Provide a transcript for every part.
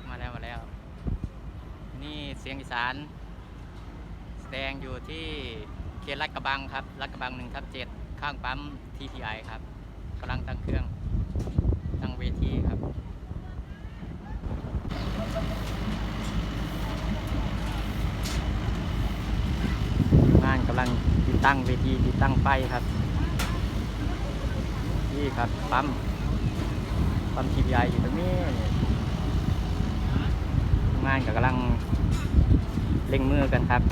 บมาแล้วมาแล้ว นี่เสียงอีสาน แสดงอยู่ที่เขตลาดกระบังครับลาดกระบังหนึ่งทับเจ็ดข้างปั๊ม TTI ครับกำลังตั้งเครื่องตั้งเวทีครับงานกำลังติดตั้งเวทีติดตั้งไฟครับ นี่ครับปั๊มปั๊ม TPI อยู่ตรงนี้ งานก็กำลังเร่งมือกันครับ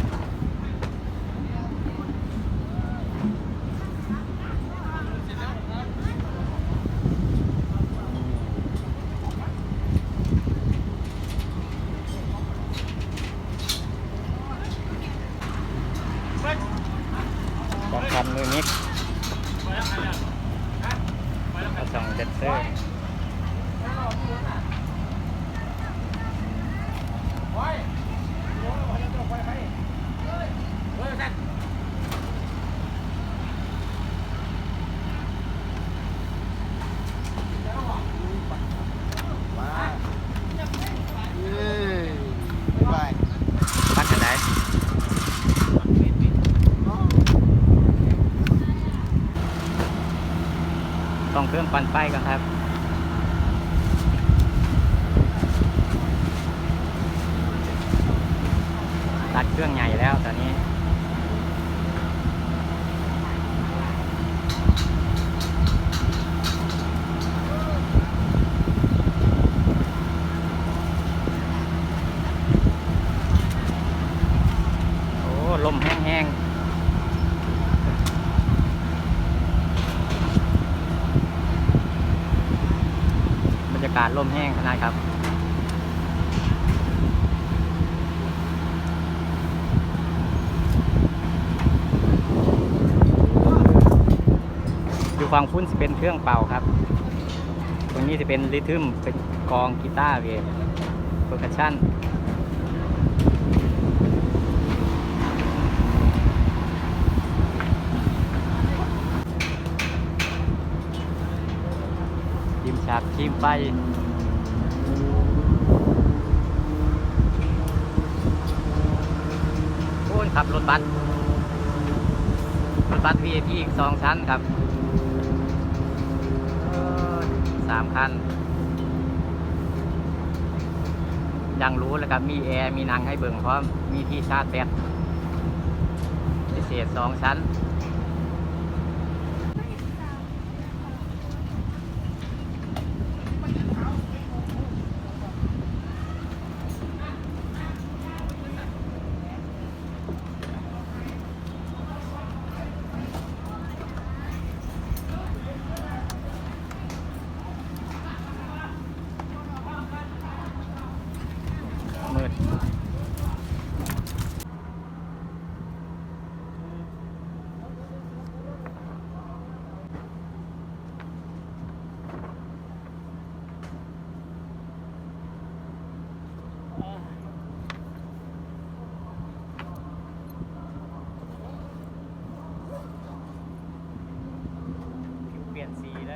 สองคันมือมิกเอาสองเดนเซอร์ มาเย้ไป ปัดกันไหน ต้องเครื่องปั่นไฟกันครับตัดเครื่องใหญ่แล้วตอนนี้ โอ้ ลมแห้งๆ บรรยา กาศลมแห้งนาดครับอยู่ฝั่งพุ่นจะเป็นเครื่องเป่าครับ ตรงนี้จะเป็นริทึมเป็นกองกีตาร์เวทเปอร์คัชชั่นทีมฉากทีมไฟ ครับ รถบัสรถบัส VIP อีกสองชั้นครับสามคันยังรู้แล้วครับ มีแอร์ มีนังให้เบิ่งพร้อม มีที่ชาร์จแบตพิเศษสองชั้น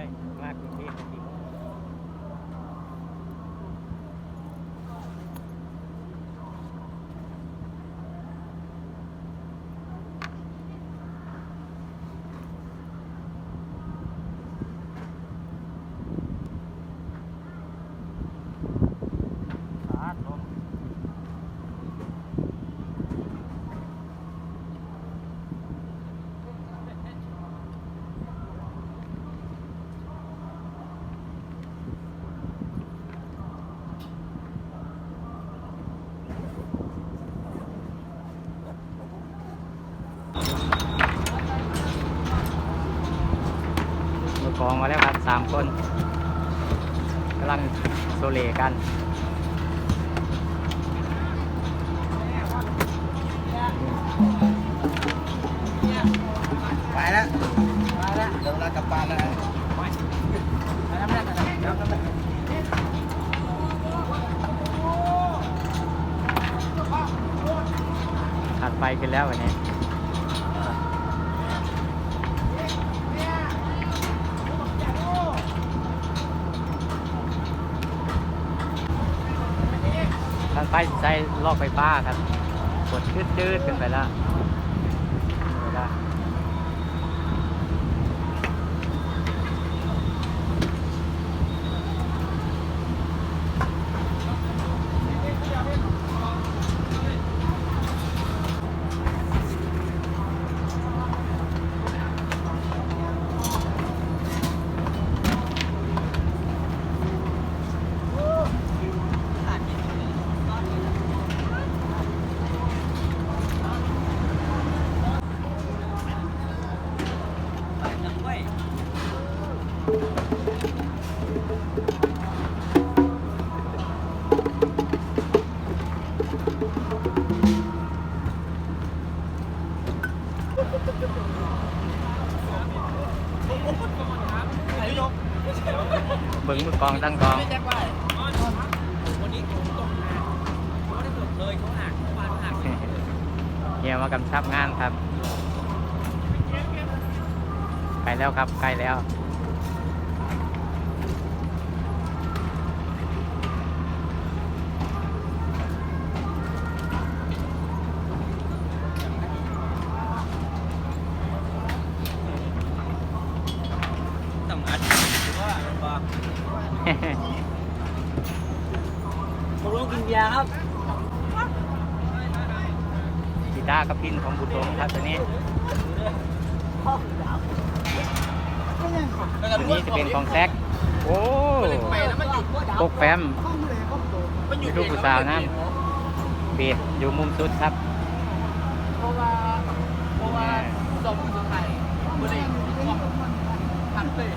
ได้มากกรุงเทพจริง สาดลม มือกองมาแล้วครับสามคนกำลังโซเลกันไปแล้วไปแล้วเดี๋ยวเรากลับบ้านแล้วนะไปน้ำแรกกันนะน้ำแรกถัดไปขึ้นแล้ววันนี้างใต้ใช้ลอกไฟฟ้าครับกดชืดๆขึ้นไปแล้ว กองตั้งกอง เฮียมากำชับงานครับใกล้แล้วครับใกล้แล้ว ต้องอัดหรือว่าเป็นว่าตกลงกินเบียร์ครับ กีตาร์กับพินของบุตรครับตัวนี้ตัวนี้จะเป็นของแซกโอ้ปกแฟมอยู่ทุกผู้สาวนั่นเบียดอยู่มุมสุดครับเพราะว่าเพราะว่าสมสุดท้ายไม่ได้ทันเลย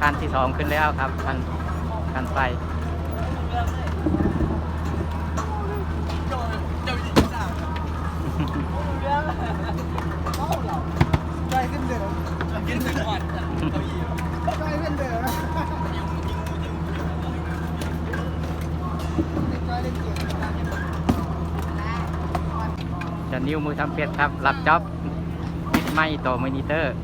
คันที่สองขึ้นแล้วครับคันคันไฟ ใจขึ้นเดือดกินถึงก่อนใจขึ้นเดือดใจเล่นเกมจะนิ้วมือทำเป็ดครับ รับจ็อบติดไม้ต่อมอนิเตอร์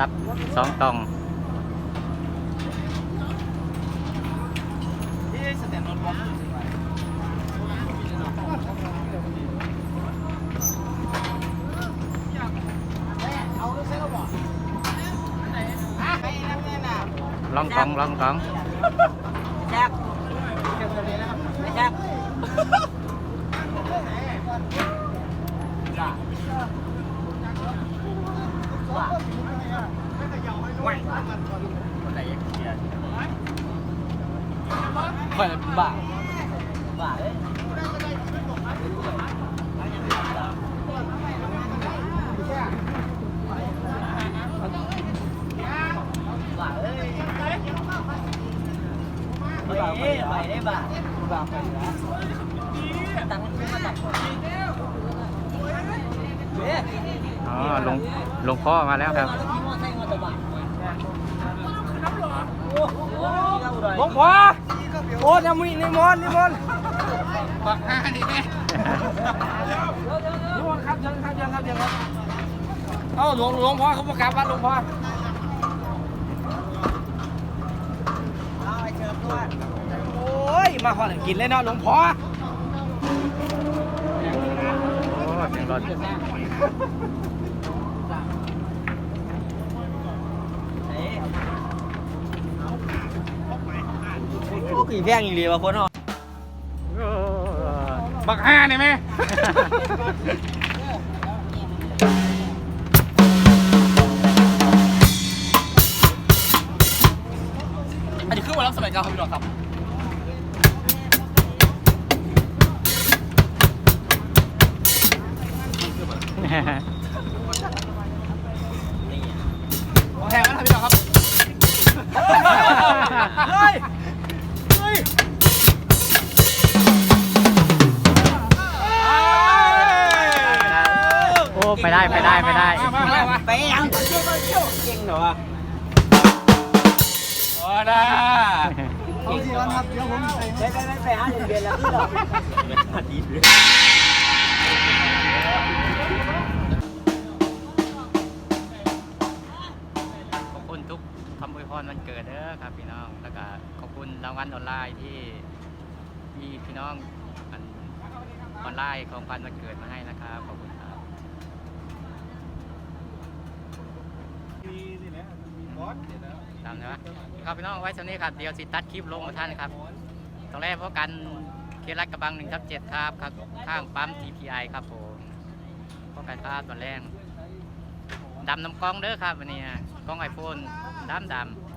รับสองกล่อง ที่สแตนนอนบล็อกเอาใช้กระบอกไปนั่งเนี่ยนะ ลองกล่องลองกล่องแจ็คเก็บตัวนี้นะครับแจ็คข่อยบ้าบ้าเลยบ้าเลยไป ไปได้บ้างบ้าไปแล้วตังค์ไม่มาตัดก่อนเฮ้ยอ๋อลงลงพ่อมาแล้วครับหลงพ่อโอ้ยมีนิมนต์นิมนต์ปักห้านี่นิมนต์ครับเชิญครับเชิญครับเชิญครับเอ้าหลวงหลวงพ่อเขาประกาศวัดหลวงพ่อเอาไอ้เชิญด้วย มาขอหนึ่งกินเลยเนาะหลวงพ่อโอ้เสียงรถโอ้กี่แพงอีหลีวะคนเนาะโอ้บักห้าเนี่ยแม่อันนี้คือวันรับสมัยเก่าครับพี่ดอกครับ แพงไหมครับพี่ดอครับ เฮ้ย เฮ้ยโอ้ไปได้ไปได้ไปได้ ไปยังเที่ยวเที่ยวเก่งเหรอวะโอ้ได้ผมสิวันครับเดี๋ยวผมไปไปไปหาเรียนแล้วพี่ดอกดีเลยอ ไลน์ของพันวันเกิดมาให้นะครับขอบคุณครับมีนี่แหละมีบอสเนี่ยนะตามนะครับพี่น้องไว้ช่วงนี้ครับเดี๋ยวสิตัดคลิปลงมาท่านครับตอนแรกพบกันเครัดกระบังหนึ่งทับเจ็ดครับครับข้างปั๊ม TPI ครับผมพบกันครับตอนแรกดำน้ำกล้องเด้อครับวันนี้นะกล้องไอโฟนดำดำ